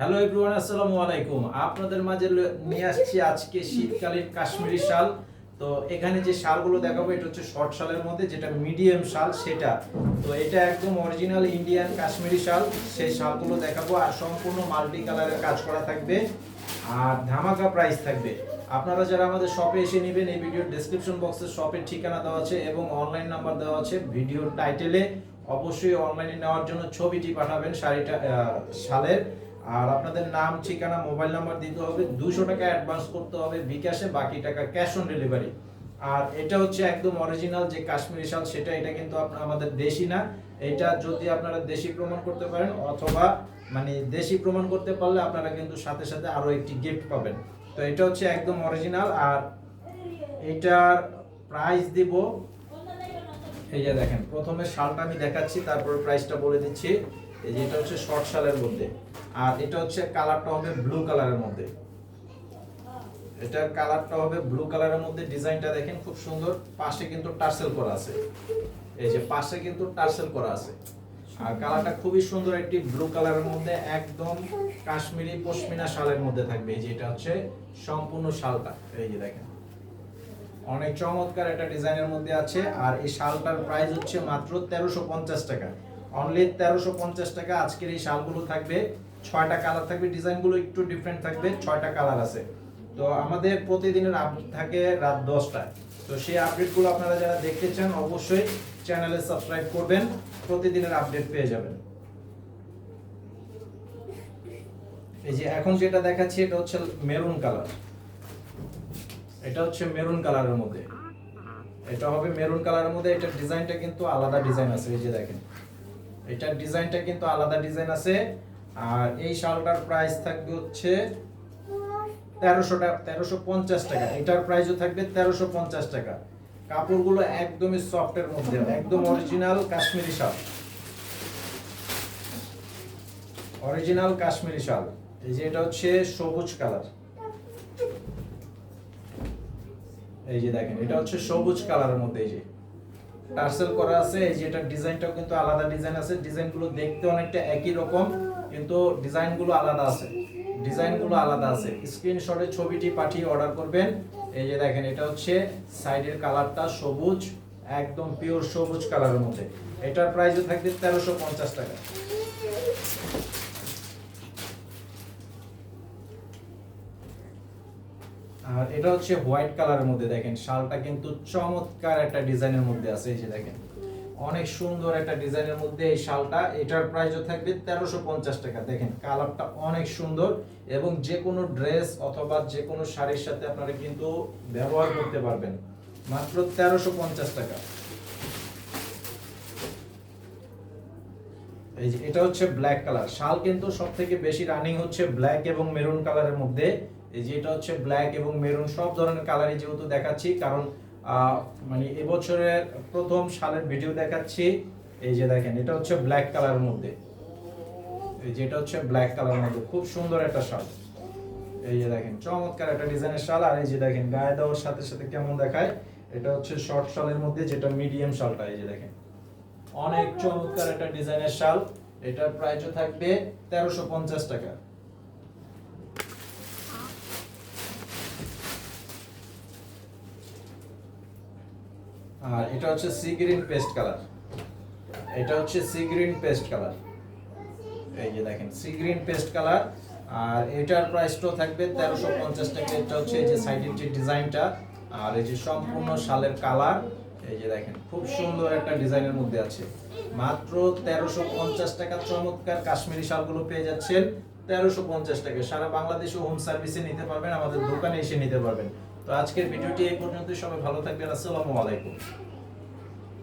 Hello everyone আসসালামু আলাইকুম। আপনাদের মাঝে নিয়ে আসছি আজকে শীতকালীন কাশ্মীরি শাল। তো এখানে যে শালগুলো দেখাবো, এটা হচ্ছে শর্ট শালের মধ্যে, যেটা মিডিয়াম শাল, সেটা। তো এটা একদম অরিজিনাল ইন্ডিয়ান কাশ্মীরি শাল। সেই শালগুলো দেখাবো, আর সম্পূর্ণ মাল্টি কালারের কাজ করা থাকবে। আর ধামাকা প্রাইস থাকবে। আপনারা যারা আমাদের শপে এসে নেবেন, এই ভিডিওর ডেসক্রিপশন বক্সে শপের ঠিকানা দেওয়া আছে এবং অনলাইন নাম্বার দেওয়া আছে। ভিডিওর টাইটেলে অবশ্যই অনলাইনে নেওয়ার জন্য ছবিটি পাঠাবেন শাড়িটা শালের। আর আপনাদের নাম, ঠিকানা, মোবাইল নাম্বার দিতে হবে। দুশো টাকা অ্যাডভান্স করতে হবে বিকাশে, বাকি টাকা ক্যাশ অন ডেলিভারি আর এটা হচ্ছে একদম অরিজিনাল যে কাশ্মীরি শাল, সেটা এটা কিন্তু আমাদের দেশি না। এটা যদি আপনারা দেশি প্রমাণ করতে পারেন, অথবা মানে দেশি প্রমাণ করতে পারলে আপনারা কিন্তু সাথে সাথে আরও একটি গিফট পাবেন। তো এটা হচ্ছে একদম অরিজিনাল আর এটার প্রাইস দিব, এই যে দেখেন, প্রথমে শালটা আমি দেখাচ্ছি, তারপর প্রাইসটা বলে দিচ্ছি। এটা হচ্ছে শর্ট শালের মধ্যে। আর এটা হচ্ছে কালারটা হবে ব্লু কালারের মধ্যে। এটার কালারটা হবে ব্লু কালারের মধ্যে। ডিজাইনটা দেখেন খুব সুন্দর। পাশে কিন্তু টার্সেল করা আছে। এই যে পাশে কিন্তু টার্সেল করা আছে। আর কালারটা খুবই সুন্দর একটি ব্লু কালারের মধ্যে। একদম কাশ্মীরি পশমিনা শালের মধ্যে থাকবে। এই যে এটা হচ্ছে সম্পূর্ণ শালটা। এই যে দেখেন। অনেক চমৎকার একটা ডিজাইনের মধ্যে আছে। আর এই শালটার প্রাইস হচ্ছে মাত্র তেরোশো পঞ্চাশ টাকা। অনলি তেরোশো পঞ্চাশ টাকা আজকের এই শালগুলো থাকবে। ছয়টা কালার থাকবে, ডিজাইনগুলো একটু ডিফারেন্ট থাকবে, ছয়টা কালার আছে। তো আমাদের প্রতিদিনের আপডেট থাকে রাত দশটায়। তো সেই আপডেটগুলো আপনারা যারা দেখতে চান, অবশ্যই চ্যানেলে সাবস্ক্রাইব করবেন, প্রতিদিনের আপডেট পেয়ে যাবেন। এই যে এখন যেটা দেখাচ্ছি, এটা হচ্ছে মেরুন কালার এটা হচ্ছে মেরুন কালারের মধ্যে। এটা হবে মেরুন কালারের মধ্যে, এটার ডিজাইনটা কিন্তু আলাদা ডিজাইন আছে, এই যে দেখেন। এটার ডিজাইনটা কিন্তু আলাদা ডিজাইন আছে। আর এই শালটার প্রাইস থাকবে হচ্ছে তেরোশো টাকা তেরোশো পঞ্চাশ টাকা। এটার প্রাইসও থাকবে তেরোশো পঞ্চাশ টাকা। কাপড়গুলো একদমই সফটের মধ্যে, একদম অরিজিনাল কাশ্মীরি শাল। অরিজিনাল কাশ্মীরি শাল। এই যে এটা হচ্ছে সবুজ কালার। এই যে দেখেন, এটা হচ্ছে সবুজ কালারের মধ্যে এই যে। টার্সেল করা আছে, এই যে এটার ডিজাইনটাও কিন্তু আলাদা ডিজাইন আছে। ডিজাইনগুলো দেখতে অনেকটা একই রকম, কিন্তু ডিজাইনগুলো আলাদা আছে। ডিজাইনগুলো আলাদা আছে। স্ক্রিনশটে ছবিটি পাঠিয়ে অর্ডার করবেন। এই যে দেখেন, এটা হচ্ছে সাইডের কালারটা সবুজ, একদম পিওর সবুজ কালারের মধ্যে। এটার প্রাইসও থাকবে তেরোশো পঞ্চাশ টাকা। আর এটা হচ্ছে হোয়াইট কালারের মধ্যে দেখেন, শালটা কিন্তু চমৎকার একটা ডিজাইনের মধ্যে আছে, এই যে দেখেন। অনেক সুন্দর একটা ডিজাইনের মধ্যে এই শালটা, এটার প্রাইসও থাকবে তেরোশো পঞ্চাশ টাকা। দেখেন কালারটা অনেক সুন্দর এবং যে কোনো ড্রেস অথবা যে কোনো শাড়ির সাথে আপনারা কিন্তু ব্যবহার করতে পারবেন। মাত্র তেরোশো পঞ্চাশ টাকা। এই যে, এটা হচ্ছে ব্ল্যাক কালার শাল কিন্তু সব থেকে বেশি রানিং হচ্ছে ব্ল্যাক এবং মেরুন কালারের মধ্যে। এই যে এটা হচ্ছে ব্ল্যাক এবং মেরুন সব ধরনের কালারই যেহেতু দেখাচ্ছি, কারণ মানে এবছরের প্রথম শালের ভিডিও দেখাচ্ছি, এই যে দেখেন, এটা হচ্ছে ব্ল্যাক কালারের মধ্যে। এই যে এটা হচ্ছে ব্ল্যাক কালারের মধ্যে, খুব সুন্দর একটা শাল। এই যে দেখেন, চমৎকার একটা ডিজাইনের শাল, আর এই যে দেখেন, গায়ে দেওয়ার সাথে সাথে কেমন দেখায়, এটা হচ্ছে শর্ট শালের মধ্যে, যেটা মিডিয়াম শালটা, এই যে দেখেন। অনেক চমৎকার একটা ডিজাইনের শাল, এটার প্রাইসও থাকবে তেরোশো পঞ্চাশ টাকা। আর এটা হচ্ছে সি গ্রিন পেস্ট কালার এটা হচ্ছে সি গ্রিন পেস্ট কালার এই যে দেখেন সি গ্রিন পেস্ট কালার আর এটার প্রাইসটাও থাকবে তেরোশো পঞ্চাশ টাকা। এটা হচ্ছে এই যে সাইডের যে ডিজাইনটা, আর এই যে সম্পূর্ণ শালের কালার এই যে দেখেন, খুব সুন্দর একটা ডিজাইনের মধ্যে আছে। মাত্র তেরোশো পঞ্চাশ টাকা চমৎকার কাশ্মীরি শালগুলো পেয়ে যাচ্ছেন। তেরোশো পঞ্চাশ টাকা। সারা বাংলাদেশে হোম সার্ভিসে নিতে পারবেন, আমাদের দোকানে এসে নিতে পারবেন। তো আজকের ভিডিওটি এই পর্যন্ত সবাই ভালো থাকবেন। আসসালামু আলাইকুম।